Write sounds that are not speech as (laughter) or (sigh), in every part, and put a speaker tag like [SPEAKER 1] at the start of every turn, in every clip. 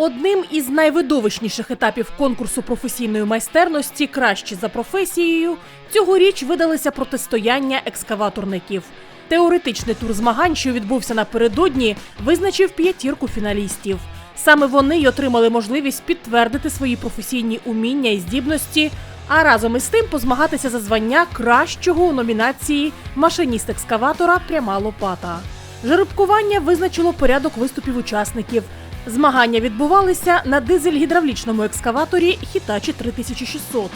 [SPEAKER 1] Одним із найвидовищніших етапів конкурсу професійної майстерності кращі за професією цьогоріч видалися протистояння екскаваторників. Теоретичний тур змагань, що відбувся напередодні, визначив п'ятірку фіналістів. Саме вони й отримали можливість підтвердити свої професійні уміння і здібності, а разом із тим позмагатися за звання кращого у номінації Машиніст екскаватора Пряма лопата. Жеребкування визначило порядок виступів учасників. Змагання відбувалися на дизель-гідравлічному екскаваторі Hitachi 3600.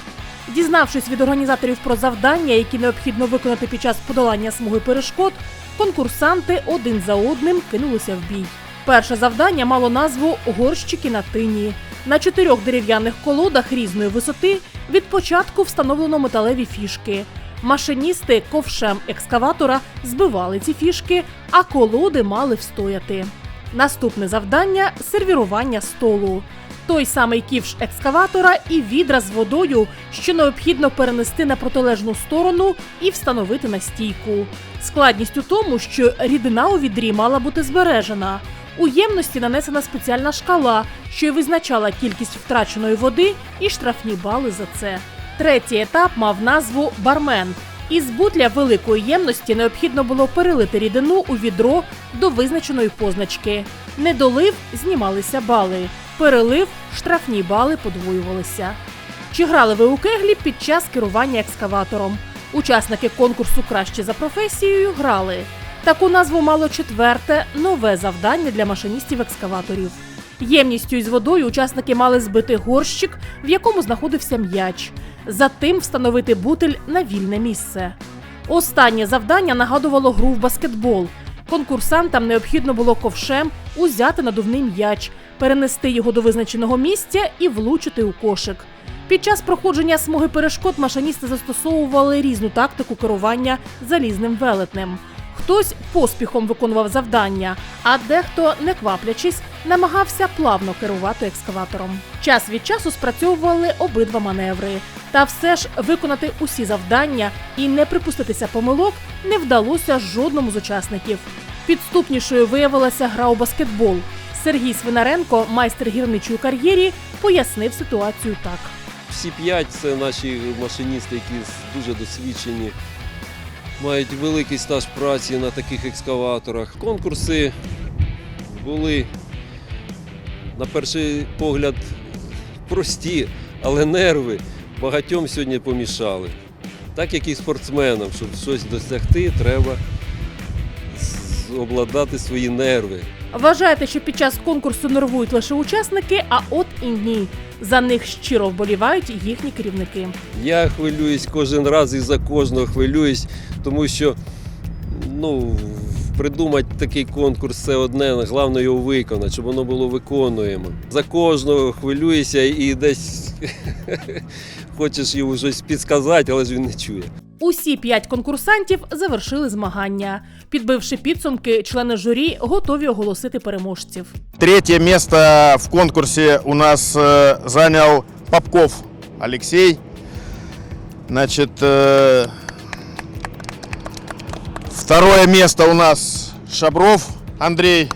[SPEAKER 1] Дізнавшись від організаторів про завдання, які необхідно виконати під час подолання смуги перешкод, конкурсанти один за одним кинулися в бій. Перше завдання мало назву Горщики на тині. На чотирьох дерев'яних колодах різної висоти від початку встановлено металеві фішки. Машиністи ковшем екскаватора збивали ці фішки, а колоди мали встояти. Наступне завдання сервірування столу. Той самий ківш екскаватора і відра з водою, що необхідно перенести на протилежну сторону і встановити на стійку. Складність у тому, що рідина у відрі мала бути збережена. У ємності нанесена спеціальна шкала, що й визначала кількість втраченої води і штрафні бали за це. Третій етап мав назву бармен. Із бутля великої ємності необхідно було перелити рідину у відро до визначеної позначки. Недолив знімалися бали. Перелив штрафні бали подвоювалися. Чи грали ви у кеглі під час керування екскаватором? Учасники конкурсу краще за професією грали. Таку назву мало четверте нове завдання для машиністів екскаваторів. Ємністю із водою учасники мали збити горщик, в якому знаходився м'яч. Затим встановити бутиль на вільне місце. Останнє завдання нагадувало гру в баскетбол. Конкурсантам необхідно було ковшем узяти надувний м'яч, перенести його до визначеного місця і влучити у кошик. Під час проходження смуги перешкод машиністи застосовували різну тактику керування залізним велетнем. Хтось поспіхом виконував завдання, а дехто, не кваплячись, намагався плавно керувати екскаватором. Час від часу спрацьовували обидва маневри. Та все ж виконати усі завдання і не припуститися помилок не вдалося жодному з учасників. Підступнішою виявилася гра у баскетбол. Сергій Свинаренко, майстер гірничої кар'єрі, пояснив ситуацію так.
[SPEAKER 2] Всі п'ять це наші машиністи, які дуже досвідчені, мають великий стаж праці на таких екскаваторах. Конкурси були, на перший погляд, прості, але нерви багатьом сьогодні помішали. Так як і спортсменам, щоб щось досягти, треба обладати свої нерви.
[SPEAKER 1] Вважаєте, що під час конкурсу нервують лише учасники, а от і ні. За них щиро вболівають їхні керівники.
[SPEAKER 2] Я хвилююсь кожен раз і за кожного хвилююсь, тому що ну, придумати такий конкурс це одне, головне його виконати, щоб воно було виконуємо. За кожного хвилююся і десь (laughs) хочеш йому щось підказати, але ж він не чує.
[SPEAKER 1] Усі п'ять конкурсантів завершили змагання. Підбивши підсумки, члени журі готові оголосити переможців.
[SPEAKER 3] Третье место в конкурсе у нас э, занял Попков Алексей. Значит, э, второе место у нас Шабров Андрей.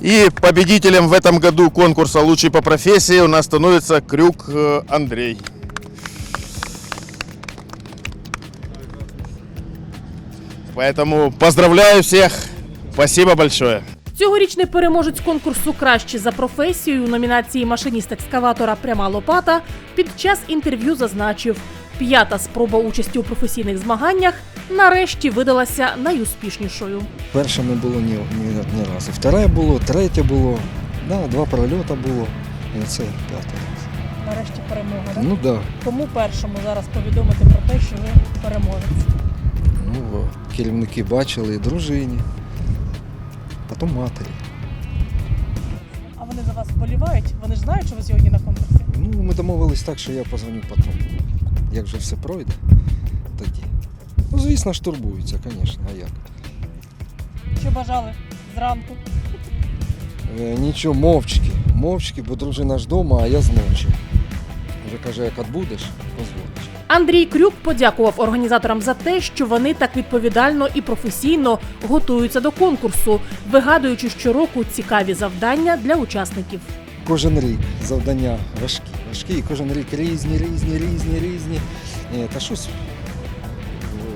[SPEAKER 3] И победителем в этом году конкурса «Лучший по профессии» у нас становится Крюк э, Андрей. Поэтому поздравляю всех. Спасибо большое.
[SPEAKER 1] Цьогорічний переможець конкурсу Краще за професією у номінації Машиніст екскаватора Пряма лопата під час інтерв'ю зазначив, п'ята спроба участі у професійних змаганнях нарешті видалася найуспішнішою.
[SPEAKER 4] Перша не було ні, ні, ні разу. Вторая було, третя було, да, два прольота було. І це п'ята.
[SPEAKER 1] Нарешті перемога. так?
[SPEAKER 4] Ну так. Да.
[SPEAKER 1] Кому першому зараз повідомити про те, що ви переможець?
[SPEAKER 4] Ну, керівники бачили і дружині, потім матері.
[SPEAKER 1] А вони за вас вболівають? Вони ж знають, що ви сьогодні на конкурсі.
[SPEAKER 4] Ну, ми домовились так, що я позвоню потім. Як же все пройде, тоді. Ну, звісно ж, турбуються, звісно, а як?
[SPEAKER 1] Що бажали зранку?
[SPEAKER 4] Е, нічого, мовчки, мовчки, бо дружина ж вдома, а я зночі. Вже каже, як відбудеш, позвониш.
[SPEAKER 1] Андрій Крюк подякував організаторам за те, що вони так відповідально і професійно готуються до конкурсу, вигадуючи щороку цікаві завдання для учасників.
[SPEAKER 4] Кожен рік завдання важкі, важкі, і кожен рік різні, різні, різні, різні. Е, Та щось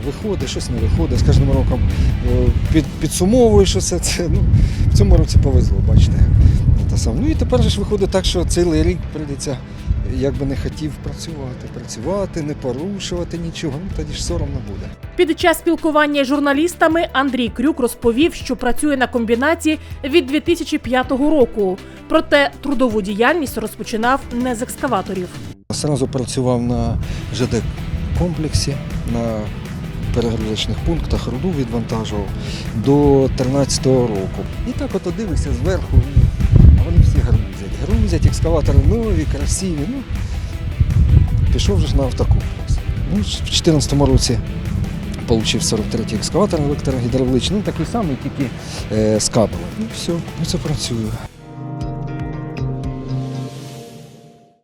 [SPEAKER 4] виходить, щось не виходить. З кожним роком е, під, підсумовуєш усе це. Ну, в цьому році повезло, бачите. Ну і тепер ж виходить так, що цілий рік прийдеться, як би не хотів працювати, працювати, не порушувати нічого. Ну тоді ж соромно буде.
[SPEAKER 1] Під час спілкування з журналістами Андрій Крюк розповів, що працює на комбінаті від 2005 року. Проте трудову діяльність розпочинав не з екскаваторів.
[SPEAKER 4] Сразу працював на ЖД комплексі, на перегрузочних пунктах, руду відвантажував до 13-го року. І так от дивишся зверху, вони всі грузять. Грузять, екскаватори нові, красиві. Ну, пішов вже на автокомплекс. Ну, в 2014 році отримав 43-й екскаватор електрогідравличний, ну такий самий, тільки е, з кабелем. Ну все, ну це працює.